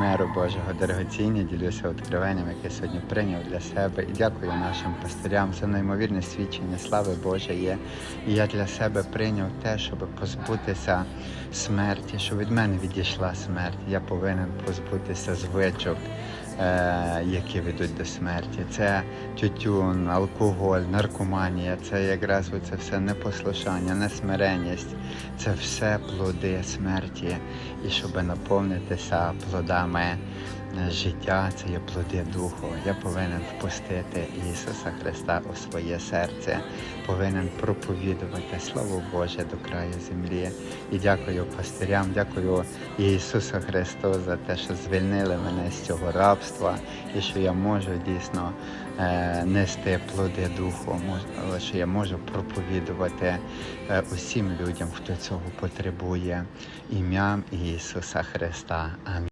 миру Божого дорогоцінні, ділюся відкриванням, яке сьогодні прийняв для себе. І дякую нашим пастирям за неймовірне свідчення. Слави Божої є. І я для себе прийняв те, щоб позбутися смерті, що від мене відійшла смерть. Я повинен позбутися звичок, які ведуть до смерті. Це тютюн, алкоголь, наркоманія, це якраз це все непослушання, несмиренність, це все плоди смерті. І щоб наповнитися плодами е, життя, це є плоди Духу. Я повинен впустити Ісуса Христа у своє серце, повинен проповідувати Слово Боже до краю землі. І дякую пастирям, дякую Ісусу Христу за те, що звільнили мене з цього рабства, і що я можу дійсно е, нести плоди Духу, що я можу проповідувати е, усім людям, хто цього потребує, ім'ям Ісуса Христа. Амінь.